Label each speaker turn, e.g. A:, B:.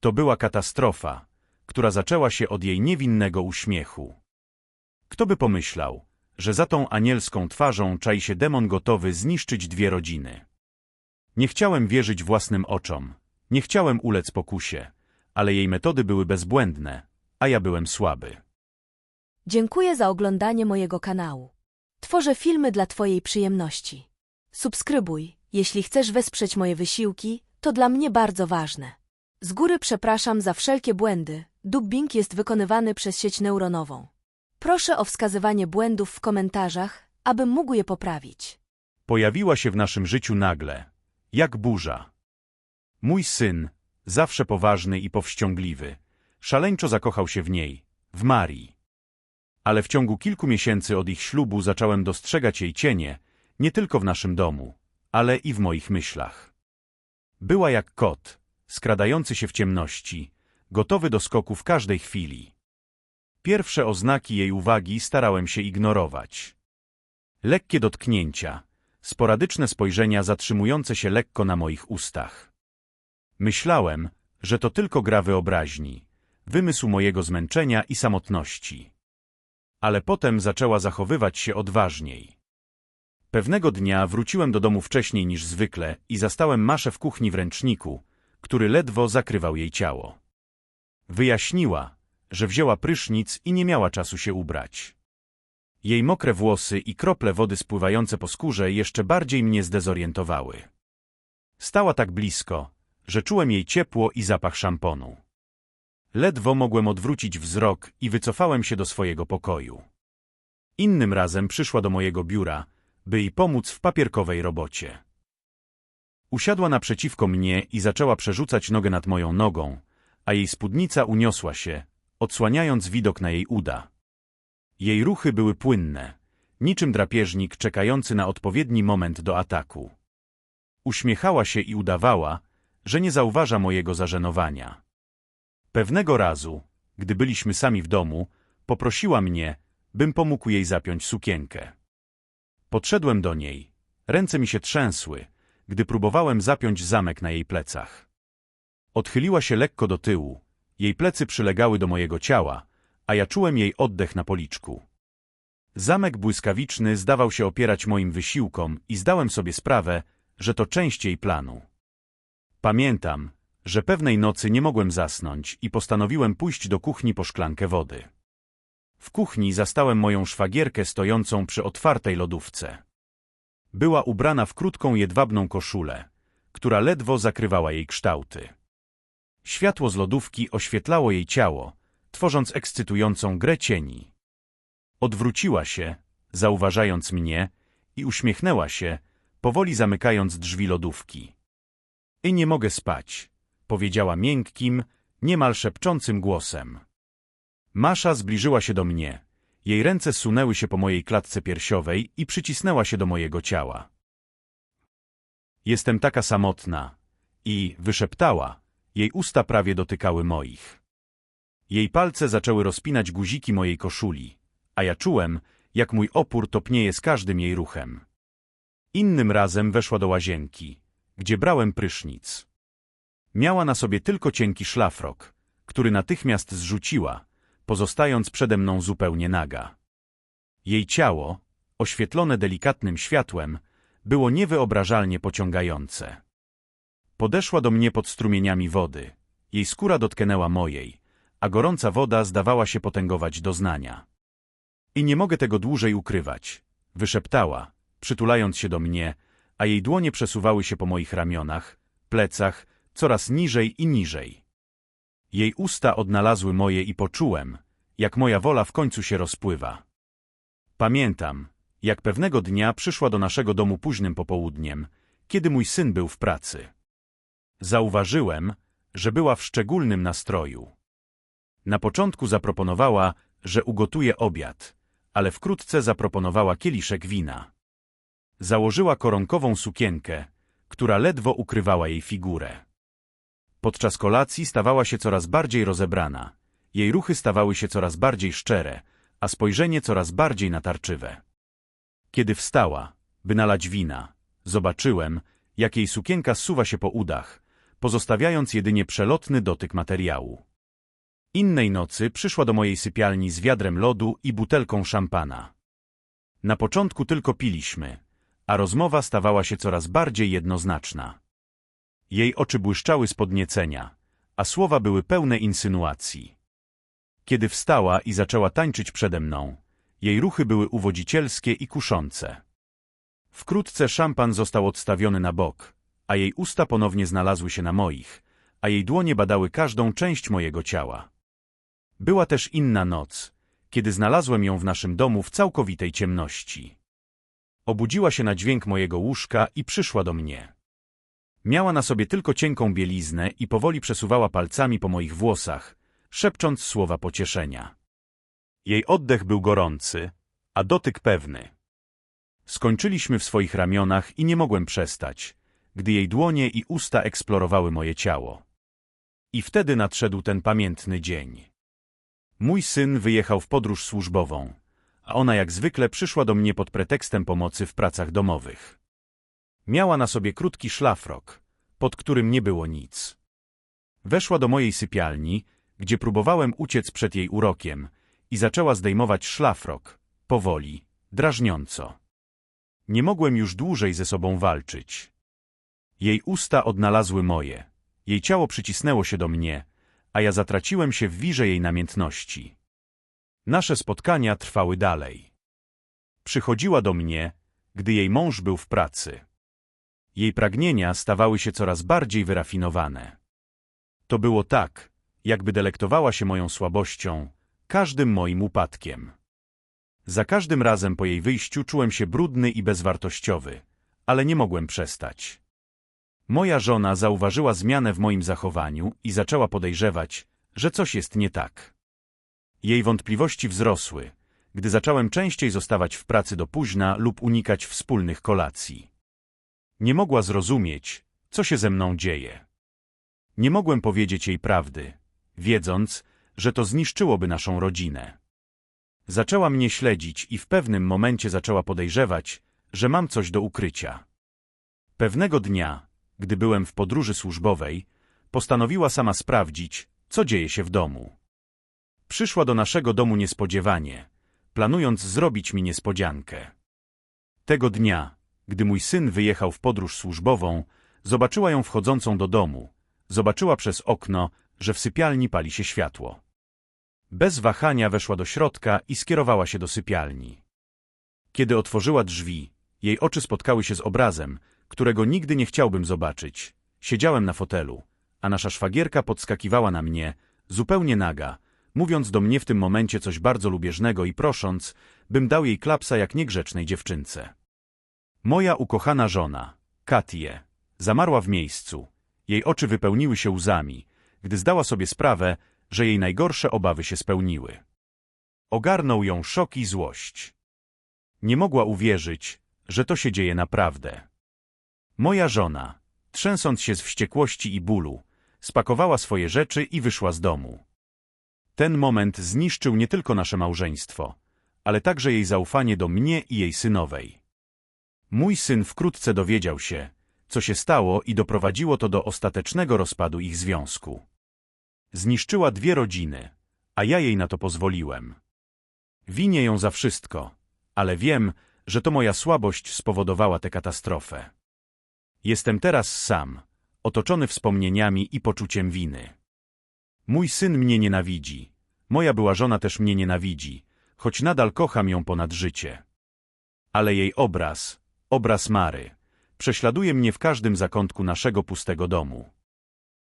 A: To była katastrofa, która zaczęła się od jej niewinnego uśmiechu. Kto by pomyślał, że za tą anielską twarzą czai się demon gotowy zniszczyć dwie rodziny. Nie chciałem wierzyć własnym oczom, nie chciałem ulec pokusie, ale jej metody były bezbłędne, a ja byłem słaby.
B: Dziękuję za oglądanie mojego kanału. Tworzę filmy dla Twojej przyjemności. Subskrybuj, jeśli chcesz wesprzeć moje wysiłki, to dla mnie bardzo ważne. Z góry przepraszam za wszelkie błędy. Dubbing jest wykonywany przez sieć neuronową. Proszę o wskazywanie błędów w komentarzach, abym mógł je poprawić.
A: Pojawiła się w naszym życiu nagle, jak burza. Mój syn, zawsze poważny i powściągliwy, szaleńczo zakochał się w niej, w Marii. Ale w ciągu kilku miesięcy od ich ślubu zacząłem dostrzegać jej cienie, nie tylko w naszym domu, ale i w moich myślach. Była jak kot, skradający się w ciemności, gotowy do skoku w każdej chwili. Pierwsze oznaki jej uwagi starałem się ignorować. Lekkie dotknięcia, sporadyczne spojrzenia zatrzymujące się lekko na moich ustach. Myślałem, że to tylko gra wyobraźni, wymysł mojego zmęczenia i samotności. Ale potem zaczęła zachowywać się odważniej. Pewnego dnia wróciłem do domu wcześniej niż zwykle i zastałem Maszę w kuchni w ręczniku, który ledwo zakrywał jej ciało. Wyjaśniła, że wzięła prysznic i nie miała czasu się ubrać. Jej mokre włosy i krople wody spływające po skórze jeszcze bardziej mnie zdezorientowały. Stała tak blisko, że czułem jej ciepło i zapach szamponu. Ledwo mogłem odwrócić wzrok i wycofałem się do swojego pokoju. Innym razem przyszła do mojego biura, by jej pomóc w papierkowej robocie. Usiadła naprzeciwko mnie i zaczęła przerzucać nogę nad moją nogą, a jej spódnica uniosła się, odsłaniając widok na jej uda. Jej ruchy były płynne, niczym drapieżnik czekający na odpowiedni moment do ataku. Uśmiechała się i udawała, że nie zauważa mojego zażenowania. Pewnego razu, gdy byliśmy sami w domu, poprosiła mnie, bym pomógł jej zapiąć sukienkę. Podszedłem do niej. Ręce mi się trzęsły, gdy próbowałem zapiąć zamek na jej plecach. Odchyliła się lekko do tyłu, jej plecy przylegały do mojego ciała, a ja czułem jej oddech na policzku. Zamek błyskawiczny zdawał się opierać moim wysiłkom i zdałem sobie sprawę, że to część jej planu. Pamiętam, że pewnej nocy nie mogłem zasnąć i postanowiłem pójść do kuchni po szklankę wody. W kuchni zastałem moją szwagierkę stojącą przy otwartej lodówce. Była ubrana w krótką jedwabną koszulę, która ledwo zakrywała jej kształty. Światło z lodówki oświetlało jej ciało, tworząc ekscytującą grę cieni. Odwróciła się, zauważając mnie, i uśmiechnęła się, powoli zamykając drzwi lodówki. I nie mogę spać, powiedziała miękkim, niemal szepczącym głosem. Masza zbliżyła się do mnie. Jej ręce sunęły się po mojej klatce piersiowej i przycisnęła się do mojego ciała. Jestem taka samotna. I wyszeptała. Jej usta prawie dotykały moich. Jej palce zaczęły rozpinać guziki mojej koszuli, a ja czułem, jak mój opór topnieje z każdym jej ruchem. Innym razem weszła do łazienki, gdzie brałem prysznic. Miała na sobie tylko cienki szlafrok, który natychmiast zrzuciła, pozostając przede mną zupełnie naga. Jej ciało, oświetlone delikatnym światłem, było niewyobrażalnie pociągające. Podeszła do mnie pod strumieniami wody. Jej skóra dotknęła mojej, a gorąca woda zdawała się potęgować doznania. I nie mogę tego dłużej ukrywać, wyszeptała, przytulając się do mnie, a jej dłonie przesuwały się po moich ramionach, plecach, coraz niżej i niżej. Jej usta odnalazły moje i poczułem, jak moja wola w końcu się rozpływa. Pamiętam, jak pewnego dnia przyszła do naszego domu późnym popołudniem, kiedy mój syn był w pracy. Zauważyłem, że była w szczególnym nastroju. Na początku zaproponowała, że ugotuje obiad, ale wkrótce zaproponowała kieliszek wina. Założyła koronkową sukienkę, która ledwo ukrywała jej figurę. Podczas kolacji stawała się coraz bardziej rozebrana. Jej ruchy stawały się coraz bardziej szczere, a spojrzenie coraz bardziej natarczywe. Kiedy wstała, by nalać wina, zobaczyłem, jak jej sukienka zsuwa się po udach, pozostawiając jedynie przelotny dotyk materiału. Innej nocy przyszła do mojej sypialni z wiadrem lodu i butelką szampana. Na początku tylko piliśmy, a rozmowa stawała się coraz bardziej jednoznaczna. Jej oczy błyszczały z podniecenia, a słowa były pełne insynuacji. Kiedy wstała i zaczęła tańczyć przede mną, jej ruchy były uwodzicielskie i kuszące. Wkrótce szampan został odstawiony na bok, a jej usta ponownie znalazły się na moich, a jej dłonie badały każdą część mojego ciała. Była też inna noc, kiedy znalazłem ją w naszym domu w całkowitej ciemności. Obudziła się na dźwięk mojego łóżka i przyszła do mnie. Miała na sobie tylko cienką bieliznę i powoli przesuwała palcami po moich włosach, szepcząc słowa pocieszenia. Jej oddech był gorący, a dotyk pewny. Skończyliśmy w swoich ramionach i nie mogłem przestać, gdy jej dłonie i usta eksplorowały moje ciało. I wtedy nadszedł ten pamiętny dzień. Mój syn wyjechał w podróż służbową, a ona jak zwykle przyszła do mnie pod pretekstem pomocy w pracach domowych. Miała na sobie krótki szlafrok, pod którym nie było nic. Weszła do mojej sypialni, gdzie próbowałem uciec przed jej urokiem i zaczęła zdejmować szlafrok, powoli, drażniąco. Nie mogłem już dłużej ze sobą walczyć. Jej usta odnalazły moje, jej ciało przycisnęło się do mnie, a ja zatraciłem się w wirze jej namiętności. Nasze spotkania trwały dalej. Przychodziła do mnie, gdy jej mąż był w pracy. Jej pragnienia stawały się coraz bardziej wyrafinowane. To było tak, jakby delektowała się moją słabością, każdym moim upadkiem. Za każdym razem po jej wyjściu czułem się brudny i bezwartościowy, ale nie mogłem przestać. Moja żona zauważyła zmianę w moim zachowaniu i zaczęła podejrzewać, że coś jest nie tak. Jej wątpliwości wzrosły, gdy zacząłem częściej zostawać w pracy do późna lub unikać wspólnych kolacji. Nie mogła zrozumieć, co się ze mną dzieje. Nie mogłem powiedzieć jej prawdy, wiedząc, że to zniszczyłoby naszą rodzinę. Zaczęła mnie śledzić i w pewnym momencie zaczęła podejrzewać, że mam coś do ukrycia. Pewnego dnia, gdy byłem w podróży służbowej, postanowiła sama sprawdzić, co dzieje się w domu. Przyszła do naszego domu niespodziewanie, planując zrobić mi niespodziankę. Tego dnia, gdy mój syn wyjechał w podróż służbową, zobaczyła ją wchodzącą do domu. Zobaczyła przez okno, że w sypialni pali się światło. Bez wahania weszła do środka i skierowała się do sypialni. Kiedy otworzyła drzwi, jej oczy spotkały się z obrazem, którego nigdy nie chciałbym zobaczyć. Siedziałem na fotelu, a nasza szwagierka podskakiwała na mnie, zupełnie naga, mówiąc do mnie w tym momencie coś bardzo lubieżnego i prosząc, bym dał jej klapsa jak niegrzecznej dziewczynce. Moja ukochana żona, Katie, zamarła w miejscu. Jej oczy wypełniły się łzami, gdy zdała sobie sprawę, że jej najgorsze obawy się spełniły. Ogarnął ją szok i złość. Nie mogła uwierzyć, że to się dzieje naprawdę. Moja żona, trzęsąc się z wściekłości i bólu, spakowała swoje rzeczy i wyszła z domu. Ten moment zniszczył nie tylko nasze małżeństwo, ale także jej zaufanie do mnie i jej synowej. Mój syn wkrótce dowiedział się, co się stało i doprowadziło to do ostatecznego rozpadu ich związku. Zniszczyła dwie rodziny, a ja jej na to pozwoliłem. Winię ją za wszystko, ale wiem, że to moja słabość spowodowała tę katastrofę. Jestem teraz sam, otoczony wspomnieniami i poczuciem winy. Mój syn mnie nienawidzi, moja była żona też mnie nienawidzi, choć nadal kocham ją ponad życie. Ale jej obraz, obraz Mary, prześladuje mnie w każdym zakątku naszego pustego domu.